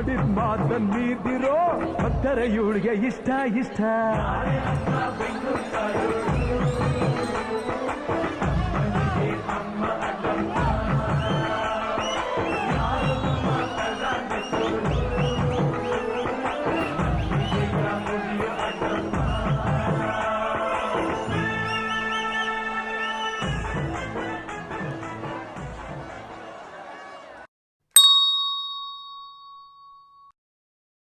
ಆಡಿದ ಮಾತನ್ ಮೀದಿರೋ ಭಕ್ತರ ಇವಳಿಗೆ ಇಷ್ಟ ಇಷ್ಟ